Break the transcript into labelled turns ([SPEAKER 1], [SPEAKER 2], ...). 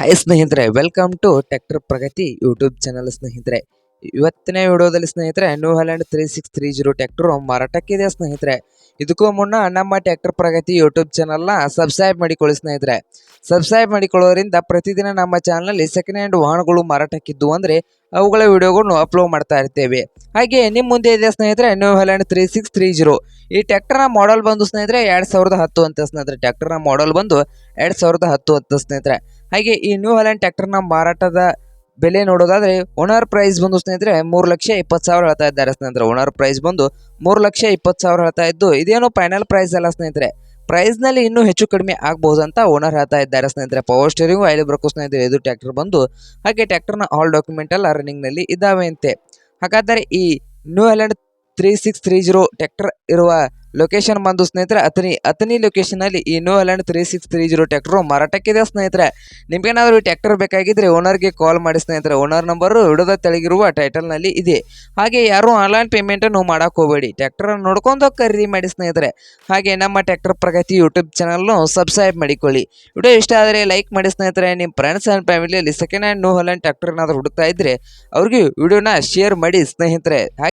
[SPEAKER 1] Hi ಸ್ನೇಹಿತರೆ welcome to tractor Pragati YouTube channel ಸ್ನೇಹಿತರೆ. ಇವತ್ತಿನ ವಿಡಿಯೋದಲ್ಲಿ ಸ್ನೇಹಿತರೆ New Holland three six three zero tractor ಮಾರಾಟಕ್ಕಿದೆ ಸ್ನೇಹಿತರೆ. ಇದಕ್ಕೂ ಮುನ್ನ ನಮ್ಮ ಟ್ರ್ಯಾಕ್ಟರ್ ಪ್ರಗತಿ ಯೂಟ್ಯೂಬ್ ಚಾನಲ್ನ ಸಬ್ಸ್ಕ್ರೈಬ್ ಮಾಡಿಕೊಳ್ಳಿ ಸ್ನೇಹಿತರೆ. ಸಬ್ಸ್ಕ್ರೈಬ್ ಮಾಡಿಕೊಳ್ಳೋದ್ರಿಂದ ಪ್ರತಿದಿನ ನಮ್ಮ ಚಾನಲ್ನಲ್ಲಿ ಸೆಕೆಂಡ್ ಹ್ಯಾಂಡ್ ವಾಹನಗಳು ಮಾರಾಟಕ್ಕಿದ್ದು ಅಂದರೆ ಅವುಗಳ ವಿಡಿಯೋಗಳನ್ನು ಅಪ್ಲೋಡ್ ಮಾಡ್ತಾ ಇರ್ತೇವೆ. ಹಾಗೆ ನಿಮ್ಮ ಮುಂದೆ ಇದೆ ಸ್ನೇಹಿತರೆ New Holland three six three zero ಈ ಟ್ರ್ಯಾಕ್ಟರ್ನ ಮಾಡಲ್ ಬಂದು ಸ್ನೇಹಿತರೆ, ಎರಡು ಸಾವಿರದ ಹತ್ತು ಅಂತ ಸ್ನೇಹಿತರೆ. ಟ್ರ್ಯಾಕ್ಟರ್ನ ಮಾಡಲ್ ಬಂದು ಎರಡು ಸಾವಿರದ ಹತ್ತು ಅಂತ ಸ್ನೇಹಿತರೆ. ಹಾಗೆ ಈ ನ್ಯೂ ಹ್ಯಾಲೆಂಡ್ ಟ್ರ್ಯಾಕ್ಟರ್ನ ಮಾರಾಟದ ಬೆಲೆ ನೋಡೋದಾದ್ರೆ ಓನರ್ ಪ್ರೈಸ್ ಬಂದು ಸ್ನೇಹಿತರೆ ಮೂರು ಲಕ್ಷ ಇಪ್ಪತ್ತು ಸಾವಿರ ಹೇಳ್ತಾ ಇದ್ದಾರೆ ಸ್ನೇಹಿತರೆ. ಓನರ್ ಪ್ರೈಸ್ ಬಂದು ಮೂರು ಲಕ್ಷ ಇಪ್ಪತ್ತು ಸಾವಿರ ಹೇಳ್ತಾ ಇದ್ದು, ಇದೇನು ಫೈನಲ್ ಪ್ರೈಸ್ ಅಲ್ಲ ಸ್ನೇಹಿತರೆ. ಪ್ರೈಸ್ನಲ್ಲಿ ಇನ್ನೂ ಹೆಚ್ಚು ಕಡಿಮೆ ಆಗ್ಬೋದು ಅಂತ ಓನರ್ ಹೇಳ್ತಾ ಇದ್ದಾರೆ ಸ್ನೇಹಿತರೆ. ಪವರ್ ಸ್ಟೇರಿಂಗು ಐಲಿ ಬ್ರಕು ಸ್ನೇಹಿತರೆ, ಇದು ಟ್ರ್ಯಾಕ್ಟರ್ ಬಂದು, ಹಾಗೆ ಟ್ಯಾಕ್ಟರ್ನ ಆಲ್ ಡಾಕ್ಯುಮೆಂಟ್ ಎಲ್ಲ ರನ್ನಿಂಗ್ನಲ್ಲಿ ಇದ್ದಾವೆ ಅಂತೆ. ಹಾಗಾದರೆ ಈ New Holland three six three zero tractor ಇರುವ ಲೊಕೇಶನ್ ಬಂದು ಸ್ನೇಹಿತರೆ ಅತನಿ ಅತನಿ ಲೊಕೇಶನಲ್ಲಿ ಈ New Holland three six three zero tractor ಮಾರಾಟಕ್ಕಿದೆ ಸ್ನೇಹಿತರೆ. ನಿಮಗೇನಾದರೂ ಟ್ಯಾಕ್ಟರ್ ಬೇಕಾಗಿದ್ದರೆ ಓನರ್ಗೆ ಕಾಲ್ ಮಾಡಿ ಸ್ನೇಹಿತರೆ. ಓನರ್ ನಂಬರು ವಿಡೋದ ತೆಳಗಿರುವ ಟೈಟಲ್ನಲ್ಲಿ ಇದೆ. ಹಾಗೆ ಯಾರು ಆನ್ಲೈನ್ ಪೇಮೆಂಟನ್ನು ಮಾಡೋಕ್ಕೆ ಹೋಗಬೇಡಿ. ಟ್ರ್ಯಾಕ್ಟರ್ ನೋಡ್ಕೊಂಡು ಖರೀದಿ ಮಾಡಿ ಸ್ನೇಹಿತರೆ. ಹಾಗೆ ನಮ್ಮ ಟ್ಯಾಕ್ಟರ್ ಪ್ರಗತಿ ಯೂಟ್ಯೂಬ್ ಚಾನಲ್ನು ಸಬ್ಸ್ಕ್ರೈಬ್ ಮಾಡಿಕೊಳ್ಳಿ. ವಿಡಿಯೋ ಇಷ್ಟ ಆದರೆ ಲೈಕ್ ಮಾಡಿ ಸ್ನೇಹಿತರೆ. ನಿಮ್ಮ ಫ್ರೆಂಡ್ಸ್ ಆ್ಯಂಡ್ ಫ್ಯಾಮಿಲಿಯಲ್ಲಿ second hand New Holland tractor ಏನಾದರೂ ಹುಡುಕ್ತಾ ಇದ್ದರೆ ಅವ್ರಿಗೆ ವಿಡಿಯೋನ ಶೇರ್ ಮಾಡಿ ಸ್ನೇಹಿತರೆ.